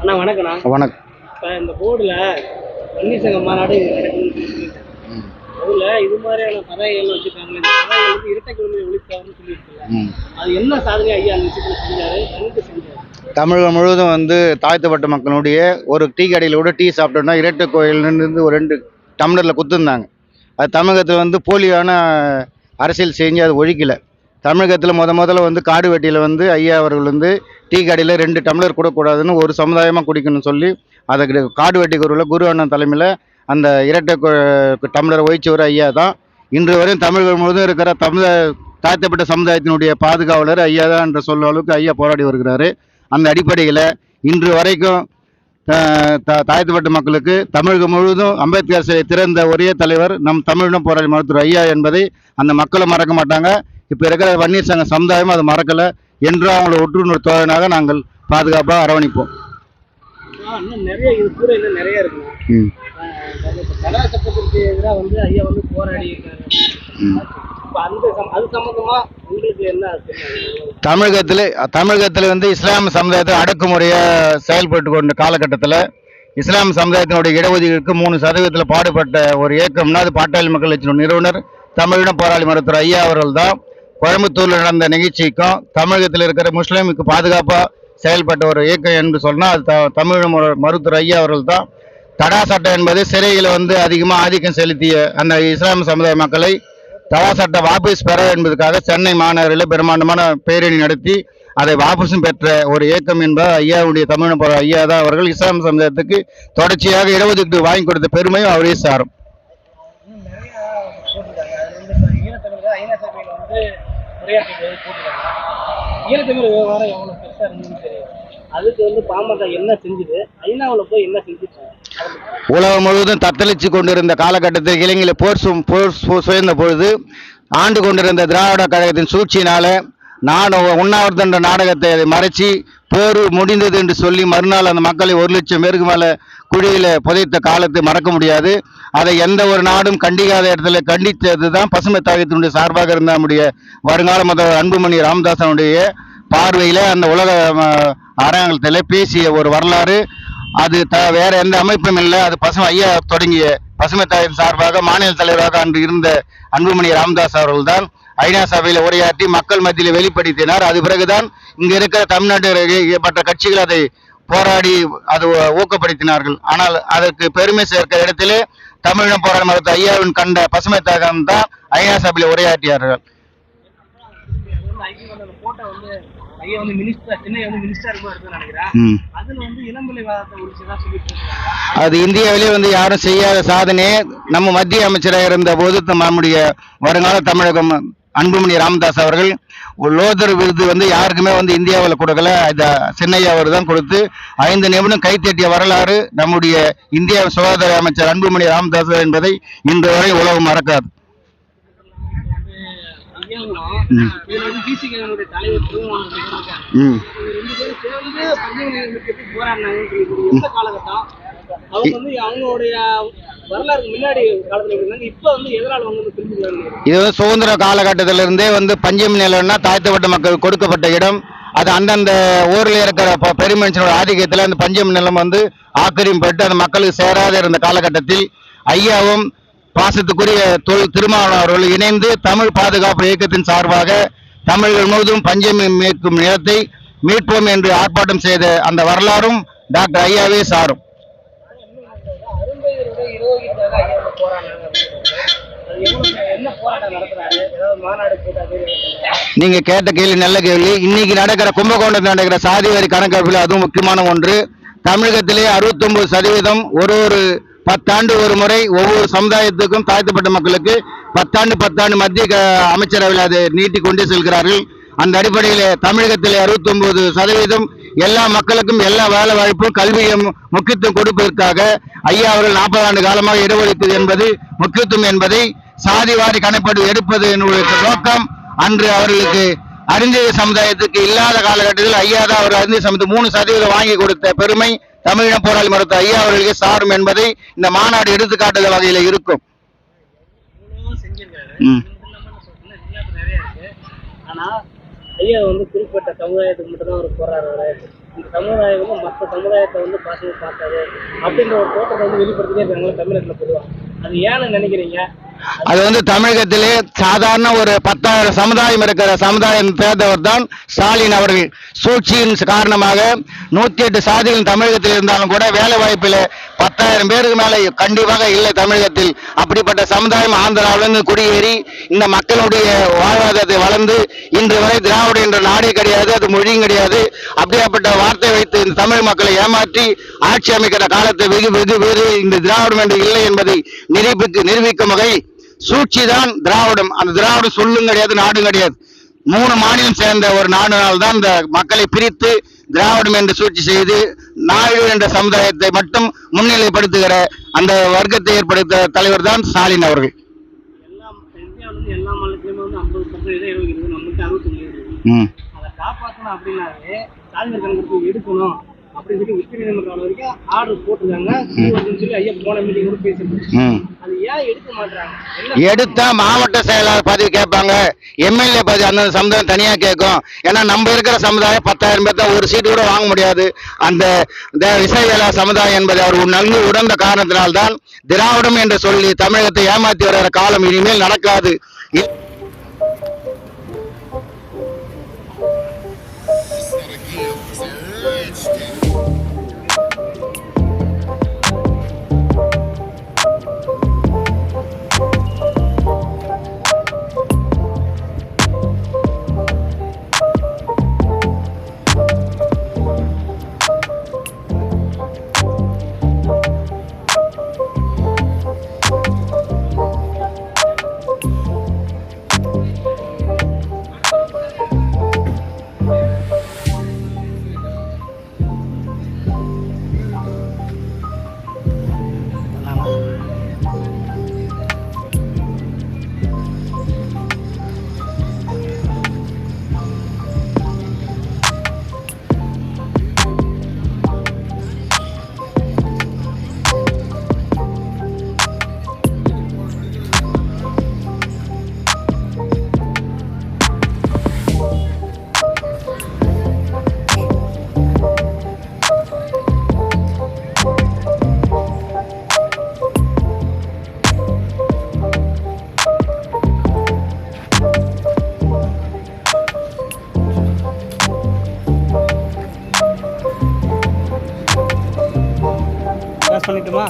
அண்ணா வணக்கண்ணா வணக்கம். இப்போ இந்த போர்டில் சங்க மாநாடு. அதுல இது மாதிரியான பதவிகள் வச்சிருக்காங்க இந்த பதவிகள் வந்து இரட்டை குழந்தை ஒழிப்பாருன்னு சொல்லியிருக்காங்க. ம். அது என்ன சாதனை ஐயா அந்த விஷயத்துல செஞ்சாரு? எங்க செஞ்சாரு. தமிழகம் முழுவதும் வந்து தாழ்த்தப்பட்ட மக்களுடைய ஒரு டீ கடையில் கூட டீ சாப்பிட்டோம்னா இரட்டை கோயிலிருந்து ஒரு ரெண்டு டம்ளரில் குத்துருந்தாங்க அது தமிழகத்தில் வந்து போலியான அரசியல் செஞ்சு அது ஒழிக்கல. தமிழகத்தில் முத முதல்ல வந்து காடு வெட்டியில் வந்து ஐயா அவர்கள் வந்து டீ கடையில் ரெண்டு டம்ளர் கூடக்கூடாதுன்னு ஒரு சமுதாயமாக குடிக்கணும்னு சொல்லி அதை காடு வெட்டி குருவில் குரு அண்ணன் தலைமையில் அந்த இரட்டை டம்ளரை ஒழிச்சவர் ஐயா தான். இன்று வரையும் தமிழகம் முழுவதும் இருக்கிற தமிழ தாழ்த்தப்பட்ட சமுதாயத்தினுடைய பாதுகாவலர் ஐயா தான் என்று சொல்லும் அளவுக்கு ஐயா போராடி வருகிறாரு. அந்த அடிப்படையில் இன்று வரைக்கும் தாழ்த்தப்பட்ட மக்களுக்கு தமிழகம் முழுவதும் அம்பேத்கர் சிலை திறந்த ஒரே தலைவர் நம் தமிழிடம் போராடி மருத்துவர் ஐயா என்பதை அந்த மக்களும் மறக்க மாட்டாங்க. இப்போ இருக்கிற வன்னியர் சங்க சமுதாயமும் அதை மறக்கலை. என்றும் அவங்கள ஒற்றுணர் தோழனாக நாங்கள் பாதுகாப்பாக அரவணைப்போம். இன்னும் நிறைய இது கூட இன்னும் நிறைய இருக்குண்ணா ம். இப்போ கலா சட்டத்திற்கு எதிராக வந்து ஐயா வந்து போராடி? தமிழகத்தில் தமிழகத்தில் வந்து இஸ்லாம் சமுதாயத்தை அடக்குமுறையை செயல்பட்டு கொண்ட காலகட்டத்தில் இஸ்லாம் சமுதாயத்தினுடைய இடஒதுக்கீடுக்கு மூணு சதவீதத்தில் பாடுபட்ட ஒரு இயக்கம்னா அது பாட்டாளி மக்கள் கட்சியின் நிறுவனர் தமிழின போராளி மருத்துவர் ஐயா அவர்கள் தான் கோயம்புத்தூரில் நடந்த நிகழ்ச்சிக்கும் தமிழகத்தில் இருக்கிற முஸ்லீமுக்கு பாதுகாப்பாக செயல்பட்ட ஒரு இயக்கம் என்று சொன்னால் அது த- தமிழ் மரு- மருத்துவர் ஐயா அவர்கள் தான் தடா சட்டம் என்பது சிறையில் வந்து அதிகமாக ஆதிக்கம் செலுத்திய அந்த இஸ்லாமிய சமுதாய மக்களை தடா சட்டம் வாபஸ் பெற என்பதற்காக சென்னை மாநகரில் பிரம்மாண்டமான பேரணி நடத்தி அதை வாபஸும் பெற்ற ஒரு இயக்கம் என்பது ஐயாவுடைய தமிழ் போற ஐயா தான் அவர்கள் இஸ்லாம் சமுதாயத்துக்கு தொடர்ச்சியாக இடஒதுக்கீடு வாங்கி கொடுத்த பெருமையும் அவரே சாரும். இன்னும் நிறைய போட்டிருக்காங்க விவகாரம் எவ்வளோ பெருசாக இருந்ததுன்னு தெரியும் அதுக்கு வந்து பாமக என்ன செஞ்சுது? ஐநாவில் போய் என்ன செஞ்சுச்சு? உலகம் முழுவதும் தத்தளித்து கொண்டிருந்த காலகட்டத்தில் இலங்கையில் போர் சு- போர் சுயந்த பொழுது ஆண்டு கொண்டிருந்த திராவிட கழகத்தின் சூழ்ச்சியினால நான் உண்ணாவிரதன்ற நாடகத்தை அதை மறைச்சி போர் முடிந்தது என்று சொல்லி மறுநாள் அந்த மக்களை ஒரு லட்சம் பேருக்கு மேலே குழியில் புதைத்த காலத்தை மறக்க முடியாது. அதை எந்த ஒரு நாடும் கண்டிக்காத இடத்துல கண்டித்தது தான் பசுமை தாயத்தினுடைய சார்பாக இருந்த நம்முடைய வருங்கால முதல்வர் அன்புமணி ராமதாசனுடைய பார்வையில் அந்த உலக அரங்கத்தில் பேசிய ஒரு வரலாறு. அது த வேற எந்த அமைப்பும் இல்லை. அது பசுமை ஐயா தொடங்கிய பசுமை தாயின் சார்பாக மாநில தலைவராக அன்று இருந்த அன்புமணி ராமதாஸ் அவர்கள் தான் ஐநா சபையில் உரையாற்றி மக்கள் மத்தியில் வெளிப்படுத்தினார். அது பிறகுதான் இங்கே இருக்கிற தமிழ்நாட்டு பட்ட கட்சிகள் அதை போராடி அது ஊக்கப்படுத்தினார்கள். ஆனால் அதற்கு பெருமை சேர்க்கிற இடத்திலே தமிழின போராட்ட மறுத்த ஐயாவின் கண்ட பசுமை தாகம் தான் ஐநா சபையில் உரையாற்றியார்கள் அது வந்து அது இந்தியாவிலே வந்து யாரும் செய்யாத சாதனையே நம்ம மத்திய அமைச்சராக இருந்த போது நம்முடைய வருங்கால தமிழகம் அன்புமணி ராமதாஸ் அவர்கள் லோதர் விருது வந்து யாருக்குமே வந்து இந்தியாவில் கொடுக்கல. இந்த சென்னையா அவர் தான் கொடுத்து ஐந்து நிமிடம் கைத்தட்டிய வரலாறு நம்முடைய இந்திய சுகாதார அமைச்சர் அன்புமணி ராமதாஸ் என்பதை இன்று வரை உலகம் மறக்காது. ஐயாவும் ம். இது வந்து சுதந்திர காலகட்டத்திலிருந்தே வந்து பஞ்சமி நிலம்னா தாழ்த்தப்பட்ட மக்கள் கொடுக்கப்பட்ட இடம். அது அந்தந்த ஊரில் இருக்கிற ப- பெருமனுஷனோட ஆதிக்கத்தில் அந்த பஞ்சமி நிலம் வந்து ஆக்கிரமிப்பட்டு அந்த மக்களுக்கு சேராத இருந்த காலகட்டத்தில் ஐயாவும் பாசத்துக்குரிய தொல் திருமாவளவன் அவர்கள் இணைந்து தமிழ் பாதுகாப்பு இயக்கத்தின் சார்பாக தமிழர்கள் முழுவதும் பஞ்சமி மீட்கும் நிலத்தை மீட்போம் என்று ஆர்ப்பாட்டம் செய்த அந்த வரலாறும் டாக்டர் ஐயாவே சாரும் அரும்பையருடைய இருபதுக்காக ஐயா வந்து போராடினாங்க அப்படின்னு சொல்றாங்க. அது எவ்வளவு என்ன போராட்டம் நடத்துறாரு ஏதாவது ஐயா போட்டாரு நீங்க கேட்ட கேள்வி நல்ல கேள்வி. இன்னைக்கு நடக்கிற கும்பகோணத்தில் நடக்கிற சாதி வரி கணக்கெடுப்பில் அதுவும் முக்கியமான ஒன்று. தமிழகத்திலே 69% சதவீதம் ஒரு ஒரு பத்தாண்டு ஒரு முறை ஒவ்வொரு சமுதாயத்துக்கும் தாழ்த்தப்பட்ட மக்களுக்கு பத்தாண்டு பத்தாண்டு மத்திய அமைச்சரவையில் அதை நீட்டி கொண்டு செல்கிறார்கள். அந்த அடிப்படையில் தமிழகத்தில் 69% சதவீதம் எல்லா மக்களுக்கும் எல்லா வேலை வாய்ப்பும் கல்வியும் முக்கியத்துவம் கொடுப்பதற்காக ஐயா அவர்கள் நாற்பது ஆண்டு காலமாக இடஒதுக்கீடு என்பது முக்கியத்துவம் என்பதை சாதிவாரி கணக்கெடு எடுப்பது என்னுடைய நோக்கம் அன்று அவர்களுக்கு அறிஞர் சமுதாயத்துக்கு இல்லாத காலகட்டத்தில் ஐயா தான் அவர் அறிஞர் சமுதாயம் மூணு சதவீதம் வாங்கி கொடுத்த பெருமை தமிழின போராளி மருத்துவ ஐயா அவர்களுக்கு சாரும் என்பதை இந்த மாநாடு எடுத்துக்காட்டுகிற வகையில் இருக்கும். இவ்வளவு ஐயா வந்து குறிப்பிட்ட சமுதாயத்துக்கு மட்டும்தான் அவர் போராடுறாரு இந்த சமுதாயம் வந்து மற்ற சமுதாயத்தை வந்து பாசமாக பார்க்காது. அப்படின்ற ஒரு தோட்டத்தை வந்து வெளிப்படுத்திட்டே இருக்காங்களா தமிழகத்தில் பொதுவாக அது ஏன்னு நினைக்கிறீங்க? அது வந்து தமிழகத்திலே சாதாரண ஒரு பத்தாயிரம் சமுதாயம் இருக்கிற சமுதாயம் சேர்ந்தவர் தான் ஸ்டாலின் அவர்கள். சூழ்ச்சியின் காரணமாக நூத்தி எட்டு சாதிகள் தமிழகத்தில் இருந்தாலும் கூட வேலை வாய்ப்பில் பத்தாயிரம் பேருக்கு மேல கண்டிப்பாக இல்லை தமிழகத்தில். அப்படிப்பட்ட சமுதாயம் ஆந்திராவிலிருந்து குடியேறி இந்த மக்களுடைய வாழ்வாதாரத்தை வளர்ந்து இன்று வரை திராவிட என்ற நாடே கிடையாது அது மொழியும் கிடையாது. அப்படியாப்பட்ட வார்த்தை வைத்து இந்த தமிழ் மக்களை ஏமாற்றி ஆட்சி அமைக்கிற காலத்தை வெகு வெகு வெகு இந்த திராவிடம் என்று இல்லை என்பதை நிரூபித்து நிரூபிக்கும் வகை சூழ்ச்சி தான் திராவிடம். அந்த திராவிடம் சொல்லும் கிடையாது நாடும் கிடையாது. மூணு மாநிலம் சேர்ந்த ஒரு நாடுனால் தான் இந்த மக்களை பிரித்து திராவிடம் என்று சூழ்ச்சி செய்து நாயுடு என்ற சமுதாயத்தை மட்டும் முன்னிலைப்படுத்துகிற அந்த வர்க்கத்தை ஏற்படுத்த தலைவர் தான் ஸ்டாலின் அவர்கள். ம். அதை காப்பாற்றணும் கணக்கெடுப்பு எடுக்கணும். அப்படின்னு சொல்லி உச்சநீதிமன்றம் வரைக்கும் ஆர்டர் போட்டிருக்காங்க. அப்படின்னு சொல்லி ஐயா போன மீட்டிங் கூட பேசிட்டு ம். அது ஏன் எடுக்க மாட்டாங்க என்ன எடுத்தா மாவட்ட செயலாளர் பதவி கேட்பாங்க. எம்எல்ஏ பதவி அந்த சமுதாயம் தனியா கேட்கும். ஏன்னா நம்ம இருக்கிற சமுதாயம் பத்தாயிரம் பேர் தான் ஒரு சீட்டு கூட வாங்க முடியாது. அந்த இந்த விசைவேலா சமுதாயம் என்பதை அவர் நன்கு உணர்ந்த காரணத்தினால்தான் திராவிடம் என்று சொல்லி தமிழகத்தை ஏமாத்தி வருகிற காலம் இனிமேல் நடக்காது. க்ளோஸ் பண்ணிட்டுமா?